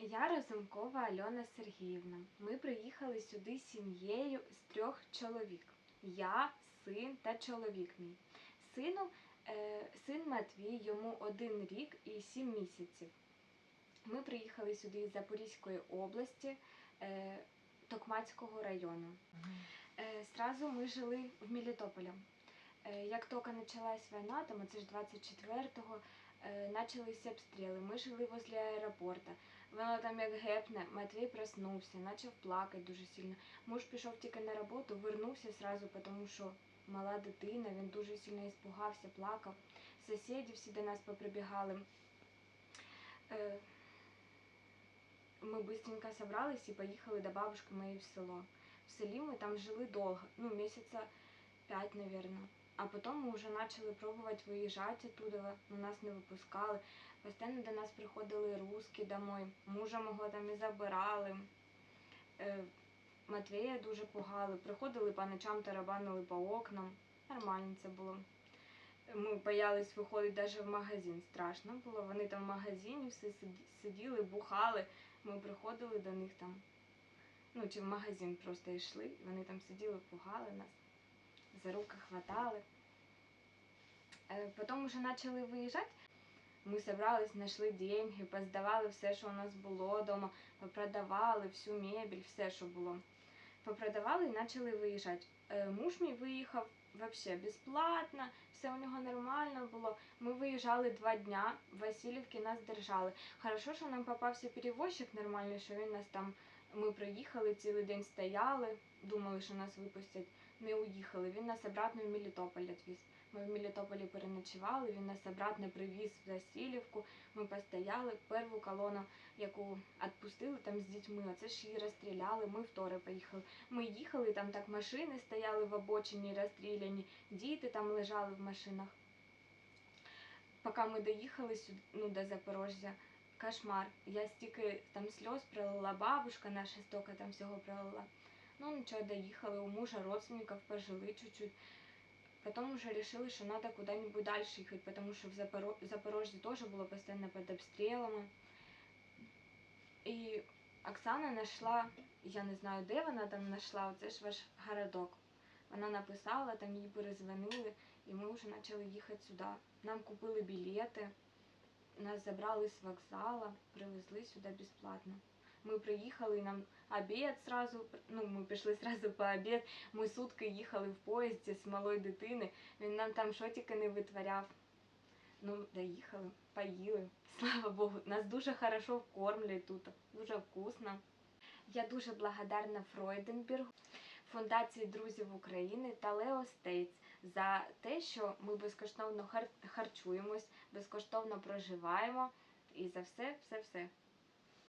Я Разумкова Альона Сергіївна. Ми приїхали сюди з сім'єю з трьох чоловік. Я, син та чоловік мій. Сину, е, син Матвій, йому один рік і сім місяців. Ми приїхали сюди з Запорізької області, е, Токмацького району. Е, Сразу ми жили в Мелітополі. Е, Як тільки почалась війна, там це ж 24-го, е, почалися обстріли. Ми жили возле аеропорту. Воно там як гепне, Матвій проснувся, почав плакати дуже сильно. Муж пішов тільки на роботу, вернувся сразу, тому що мала дитина, він дуже сильно іспугався, плакав. Сусіди всі до нас поприбігали. Е, Ми швидко зібрались і поїхали до бабушки моєї в село. В селі ми там жили довго, ну, місяця п'ять, мабуть. А потім ми вже почали пробувати виїжджати оттуда, но нас не випускали. Постійно до нас приходили русські домой, мужа мого там і забирали. Е, Матвія дуже пугали. Приходили по ночам, тарабанили по окнам. Нормально це було. Ми боялись виходити навіть в магазин. Страшно було. Вони там в магазині все сиділи, бухали. Ми приходили до них там. Ну, чи в магазин просто йшли. Вони там сиділи, пугали нас, за руки хватали. Е, Потім вже почали виїжджати. Ми зібрались, знайшли деньги, поздавали все, що у нас було вдома, попродавали всю мебель, все, що було. Попродавали і почали виїжджати. Е, Муж мій виїхав взагалі безплатно, все у нього нормально було. Ми виїжджали два дня, в нас держали. Хорошо, що нам попався перевозчик нормальний, що він нас там. Ми приїхали, цілий день стояли, думали, що нас випустять. Не уїхали. Він нас обратно в Мелітополь відвіз. Ми в Мелітополі переночували, він нас обратно привіз в Васильівку. Ми постояли першу колону, яку відпустили там з дітьми. Оце ж її розстріляли. Ми вторе поїхали. Ми їхали, там так машини стояли в обочині розстріляні, діти там лежали в машинах. Поки ми доїхали сюди, ну, до Запорожжя, кошмар. Я стільки там сльоз пролила, бабушка наша стільки там всього пролила. Ну нічого, доїхали, у мужа родственників пожили чуть-чуть. Потом уже решили, что надо куда-нибудь дальше ехать, потому что в Запоро... Запорожье тоже было постоянно под обстрелами. І Оксана знайшла, я не знаю, де вона там знайшла, оце ж ваш городок. Вона написала, там їй перезвонили, і ми вже почали їхати сюди. Нам купили білети, нас забрали з вокзала, привезли сюди безплатно. Ми приїхали, нам обід сразу, ну ми пішли сразу по обід. Ми сутки їхали в поїзді з малою дитини. Він нам там що не витворяв. Ну, доїхали, поїли. Слава Богу, нас дуже хорошо кормлять тут, дуже вкусно. Я дуже благодарна Фройденбергу, Фундації друзів України та Лео Стейтс за те, що ми безкоштовно хар- харчуємось, безкоштовно проживаємо і за все, все, все.